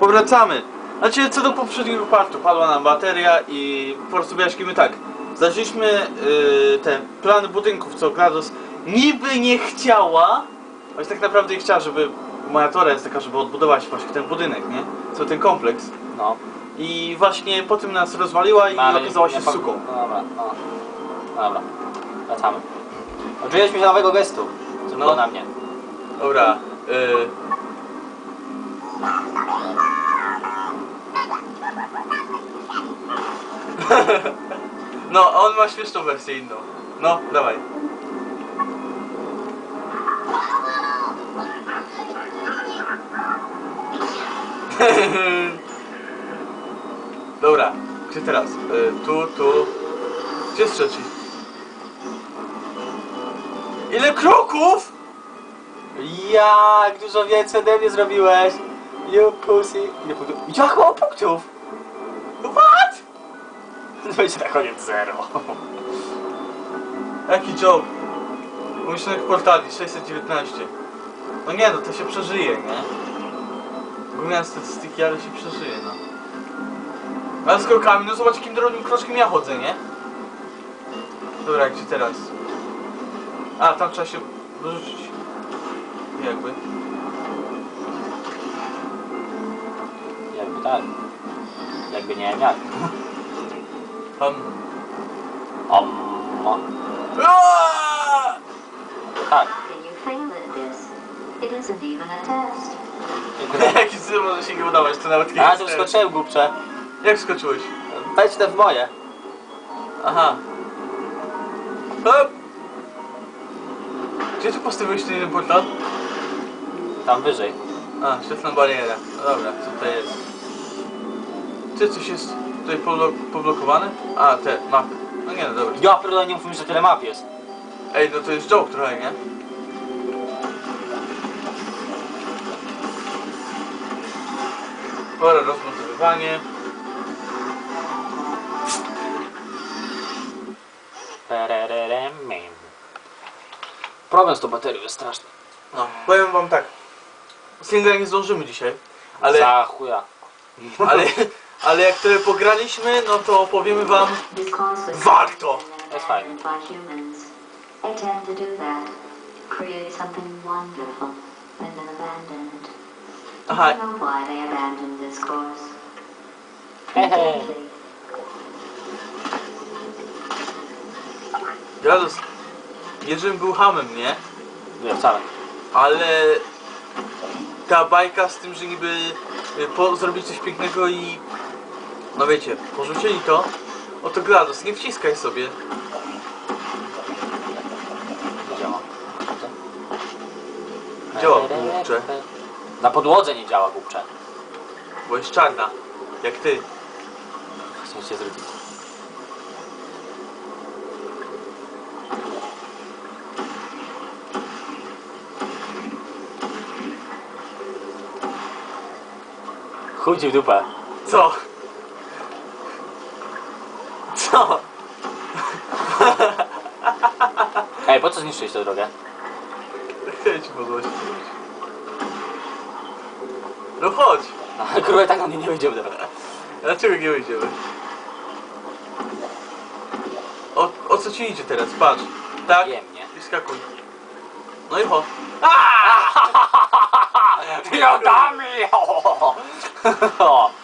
Powracamy. Znaczy, co do poprzedniego partu, padła nam bateria i po prostu wyjaśnimy tak. Zaczęliśmy yy, te plany budynków, co GLaDOS niby nie chciała, choć tak naprawdę nie chciała, żeby moja teoria jest taka, żeby odbudować właśnie ten budynek, nie? Cały ten kompleks. No. I właśnie po tym nas rozwaliła i Mamy- okazała się nie suką. No dobra, no. Dobra. Wracamy. Uczyliśmy się nowego gestu. Co No. na mnie. Dobra. Yy... No, a on ma śmieszną wersję inną. No, dawaj. Dobra, gdzie teraz? Y, tu, tu. Gdzie jest trzeci? Ile kroków? Jak dużo więcej ode mnie zrobiłeś. You pussy. Ile punktów? Jak mało punktów? Będzie na koniec zero. Jaki joke? Umyślonych portali 619. No nie no, to się przeżyje, nie? Gówniane statystyki, ale się przeżyje, no. Ale z krokami, no zobacz jakim drobnym kroczkiem ja chodzę, nie? Dobra, gdzie teraz? A, tam trzeba się wyrzucić. Jakby. Jakby tak. Jakby nie jak. Tam. Om. Aaaa! Tak. Can you fail at this? It isn't even a test. Jaki cud może się nie udawać, to nawet nie A, jest tu test. wskoczyłem głupcze. Jak skoczyłeś? Wejdź te w moje. Aha. Hop! Gdzie tu postawiłeś ten jeden portal? Tam wyżej. A, świetlna bariera. No dobra, co tutaj jest? Czy coś jest tutaj poblo poblokowane? A, te, mapy. No nie, no dobra. Ja pierdolę, nie mów mi, że tyle map jest. Ej, no to jest joke trochę, nie? Pora rozmontowywanie. Perereremem. Problem z tą baterią jest straszny. No, powiem wam tak. Singla nie zdążymy dzisiaj, ale, Za chuja. ale, ale jak tyle pograliśmy, no to opowiemy wam Warto! To abandon it. Aha. Hehe. Gradus, nie żebym był hamem, nie? Nie, wcale. Ale ta bajka z tym, że niby y, po, zrobić coś pięknego i no wiecie, porzucili to, oto Gladys, nie wciskaj sobie. Nie działa. Działa, kurczę, Na podłodze nie działa głupcze. bo jest czarna, jak ty. Chcę się zwrócić. Chudzi w dupę. Co? Ej, po co zniszczyć tę drogę? Chcę ci podłożyć. No chodź, No, kurwa, tak na mnie nie wyjdziemy teraz. dlaczego nie wyjdziemy? O, o co ci idzie teraz? Patrz, tak? Wiem, nie? I skakuj. No i chodź. Właśnie.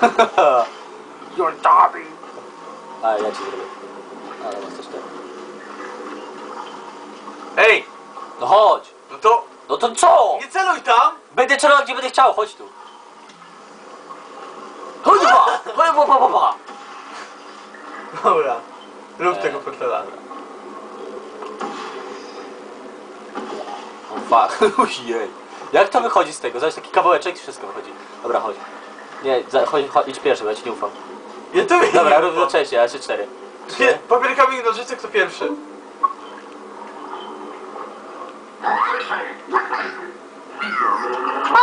You're dummy! A, ja ci zrobię. Ale masz też tak. Ej, No chodź! no to No to co? nie celuj tam! Będę celował gdzie będę chciał, chodź tu. Chodź pa! Chodź pa, pa, pa, pa! Dobra, rób Eee, tego portala. O fuck, ojej. Jak to wychodzi z tego? Zaś taki kawałeczek i wszystko wychodzi. Dobra, chodź. Nie, za, chodź, chodź, idź pierwszy, bo ja ci nie ufam. Ja to wiem. Dobra, rób do trzeciej, a trzy, cztery. Nie, Papier, kamień, nożyce, kto pierwszy?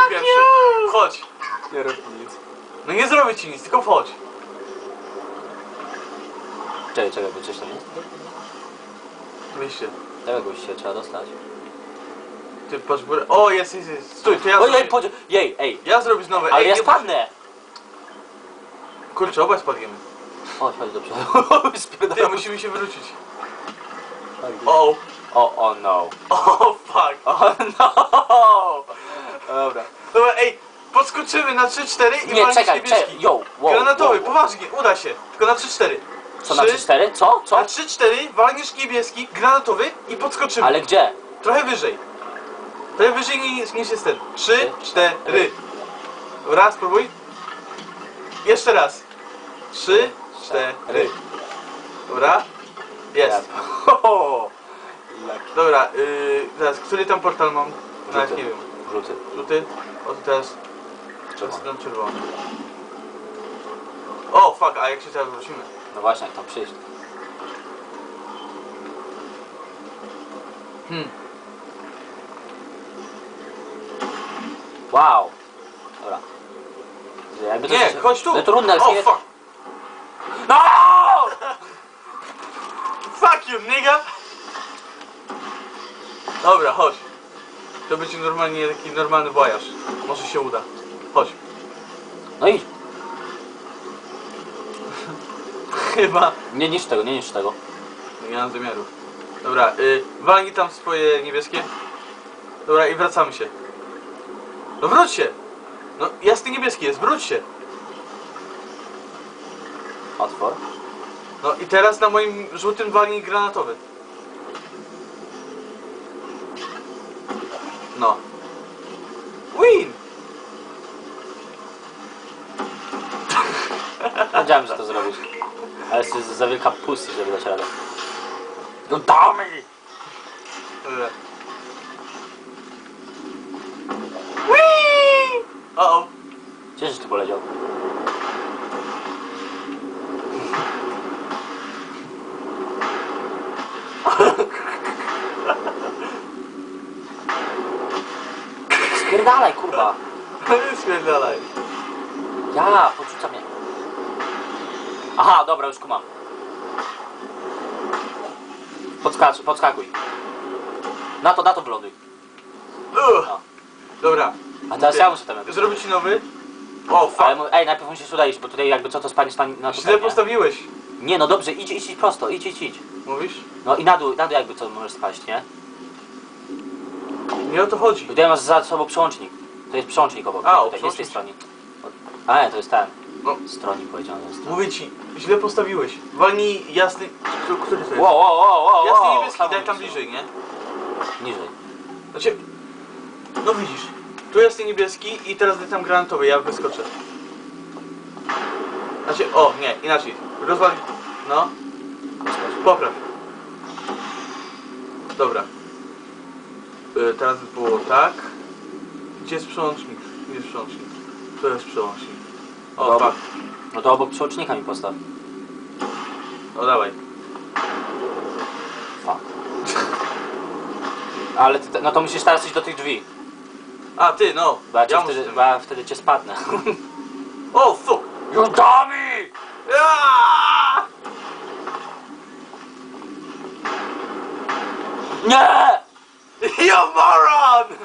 Pierwszy. Chodź. Nie rób nic. No nie zrobię ci nic, tylko wchodź. Czekaj, czekaj, bo coś tam jest. Wyjście. Tego się trzeba dostać. Ty patrz górę. O, jest, jest, jest. Stój, to ja Ojej, zrobię. podzie... Jej, ej. Ja zrobię znowu. Ale Ej, ja nie- spadnę! Kurczę, obaj spadniemy. Chodź, chodź do przodu. Ty, musimy się wyrzucić. O, O, o no. o, fuck. O no! Dobra. Dobra, ej, podskoczymy na 3-4 i Nie, czekaj, niebieski. czekaj, yo, wow, Granatowy, wow. poważnie, uda się. Tylko na 3-4. Co, na 3-4? Co? Co? Na 3-4 walniesz niebieski, granatowy i podskoczymy. Ale gdzie? Trochę wyżej. Trochę wyżej niż, niż jest ten. 3, 4. Dobra, spróbuj. Jeszcze raz. 3, 4. Dobra. Jest. Ho, Dobra, yy, teraz, który tam portal mam? Nawet Żółty. nie wiem. Żółty. Żółty? O, to teraz jest na czerwony. O, fuck, a jak się teraz wrócimy? No właśnie, jak tam przyjść. Hmm. Wow. Dobra. Jakby to Nie, się- chodź tu! No trudno, ale O, fuck! No! Fuck you, nigga! Dobra, chodź. To będzie normalnie taki normalny wojaż. Może się uda. Chodź. No idź. Chyba. Nie niszcz tego, nie niszcz tego. Nie mam zamiaru. Dobra, y, walnij tam swoje niebieskie. Dobra, i wracamy się. No wróć się! No, jasny niebieski jest, wróć się! No i teraz na moim żółtym walnij granatowy. No. Win! Wiedziałem, że to zrobisz. Ale jesteś za wielka pussy, żeby dać radę. No damy! Dobra. Whee! O, o. Gdzie żeś tu poleciał? Spierdalaj, kurwa! Spierdalaj. Ja, podrzuca mnie. Aha, dobra, już kumam. Podskacz, podskakuj. Na to, na to wląduj. Ugh. Dobra. A teraz ja muszę tam jakoś. Zrobić ci nowy? O, fuck. Ale mu- ej, najpierw musisz tutaj iść, bo tutaj jakby co to spadniesz na, na Źle tutaj, nie? postawiłeś. nie, no dobrze, idź, idź, idź prosto, idź, idź, idź. Mówisz? No i na dół, na dół jakby co możesz spaść, nie? Nie o to chodzi. Tutaj masz za sobą przełącznik. To jest przełącznik obok. A, o, tutaj, jest z tej strony. A nie, to jest ten. No. Stronik powiedziałem. Mówię ci, źle postawiłeś. Walnij jasny... Który, to jest? Wow, wow, wow, wow, Jasny wow, niebieski, daj tam bliżej, nie? Niżej. Znaczy... No widzisz. Tu jasny niebieski i teraz daj tam granatowy, ja wyskoczę. Znaczy, o, nie, inaczej. Rozwal... No, popraw. Dobra. Y, teraz było tak. Gdzie jest przełącznik? Gdzie jest przełącznik? To jest przełącznik. O, Dobra. tak. No to obok przełącznika mi postaw. No dawaj. Fuck. Ale ty, no to musisz teraz iść do tych drzwi. A, ty, no. Bo ja, cię Ja muszę wtedy, tym. bo ja wtedy cię spadnę. O, fuck! You dummy! Aaaa! Nie! You moron!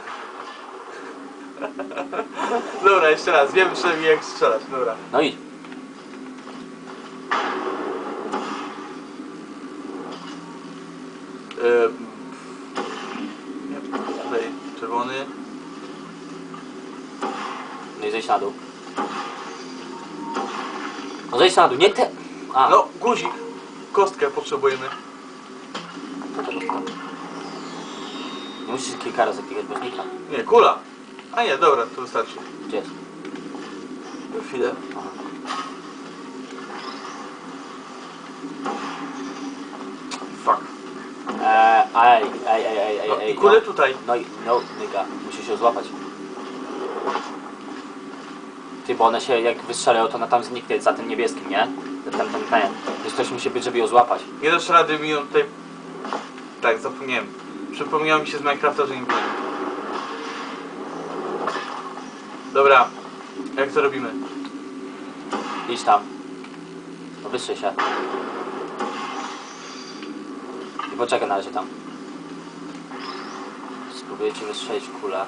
Dobra, jeszcze raz. Wiem przynajmniej jak strzelać. Dobra. No idź. Nie, tutaj czerwony. No i zejdź na dół. No zejdź na dół, nie te... A, No, guzik. Kostkę potrzebujemy. to tego wkładam. Nie musisz kilka razy klikać, bo znika. Nie, kula. A nie, dobra, to wystarczy. Gdzie jest? Chwilę. Aha. Fuck. Eee, ej, ej, ej, ej, ej, No, ej. I kulę no. tutaj. No i, no, nyga, musisz się złapać. Ty, bo one się, jak wystrzelają, to ona tam zniknie za tym niebieskim, nie? Ten, ten, ten, ten. Więc ktoś musi być, żeby ją złapać. Nie dasz rady mi ją tutaj... Tak, zapomniałem. Przypomniało mi się z Minecrafta, że nie byłem. Dobra. Jak to robimy? Idź tam. No się. Poczekaj na razie tam. Spróbuję ci wystrzelić kulę.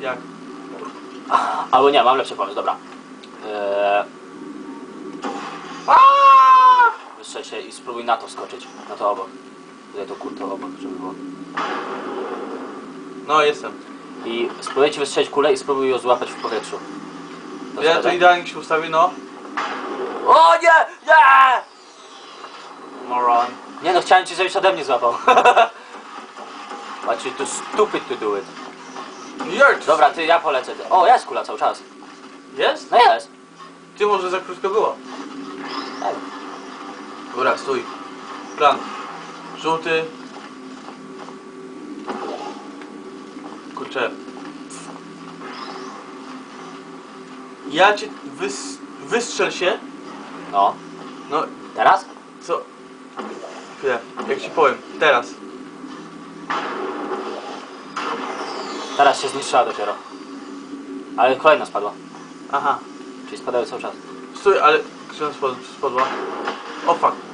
Jak? Albo nie, mam lepszy pomysł, dobra. Eee, wystrzel się i spróbuj na to wskoczyć. Na to obok. Tutaj to kurto obok, żeby było. No, jestem. I spróbuję ci wystrzelić kulę i spróbuj ją złapać w powietrzu. To Ja to wtedy- idealnie się ustawię, no. O nie! Nie! Moron. Nie no, chciałem ci, żebyś ode mnie złapał. You too stupid to do it. Jercz! Dobra, ty, ja polecę. O, jest kula cały czas. Jest? No jest. Ty może za krótko było. Ej. Dobra, stój. Plan. Żółty. Kurczę. Ja cię wys... wystrzel się. No, No, teraz? co? Chwilę, jak ci powiem. Teraz. Teraz się zniszczyła dopiero. Ale kolejna spadła. Aha. Czyli spadały cały czas. Stój, ale... Ona spod- spadła? O fuck.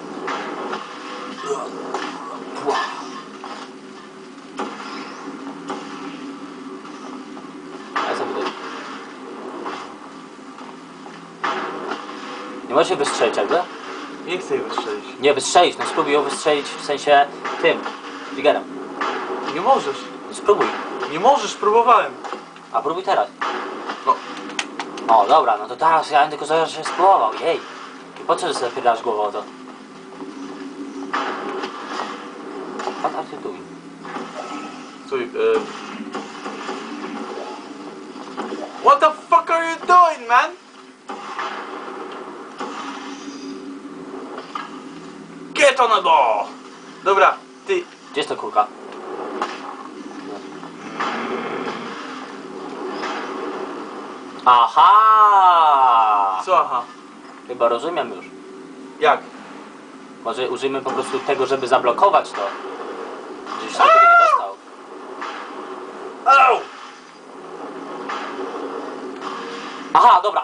Nie możesz się wystrzelić jakby? Nie chcę jej wystrzelić. Nie, wystrzelić, no spróbuj ją wystrzelić w sensie tym, triggerem. Nie możesz. No spróbuj, Nie możesz, próbowałem. a próbuj teraz. No. No dobra, no to teraz ja bym tylko zaraz się spróbował, jej. I po co, że sobie pytasz głową o to? Doing? Stój, e... What the fuck are you doing, man? Get on the ball! Dobra, ty, Gdzie jest ta kulka? Aha! co aha? Chyba rozumiem już. Jak? Może użyjmy po prostu tego, żeby zablokować to. Żebyś się tego nie dostał. Au! Aha, dobra.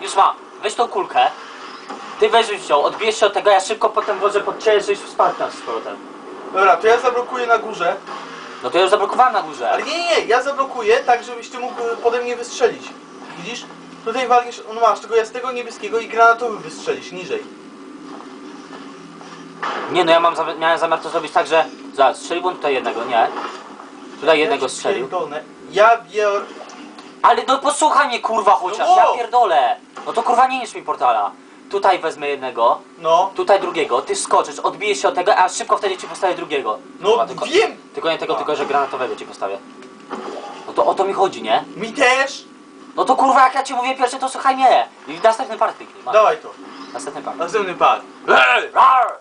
Już mam. Weź tą kulkę. Ty weź ją, odbierz się od tego, ja szybko potem włożę pod ciebie, żebyś wsparł nas z powrotem. Dobra, to ja zablokuję na górze. No to ja już zablokowałem na górze. Ale nie, nie, nie, ja zablokuję tak, żebyś ty mógł e, pode mnie wystrzelić. Widzisz? Tutaj walniesz, no masz, tego niebieskiego i granatowy wystrzelisz niżej. Nie no, ja mam miałem zamiar to zrobić tak, że... Zaraz, strzeliłbym tutaj jednego, nie. Tutaj jednego Ja strzelił. pierdolę. Ja biorę... Ale no posłuchaj mnie kurwa chociaż, No ja wow. pierdolę. No to kurwa nie niż mi portala. Tutaj wezmę jednego, No. tutaj drugiego, ty skoczysz, odbijesz się od tego, a szybko wtedy ci postawię drugiego. No Kurwa, tylko, wiem! tylko nie tego, tylko że granatowego ci postawię. No to o to mi chodzi, nie? Mi też! No to kurwa jak ja ci mówię pierwszy, to słuchaj mnie. I następny part kliknij, masz. Dawaj to. Następny part. Następny pad. Rar!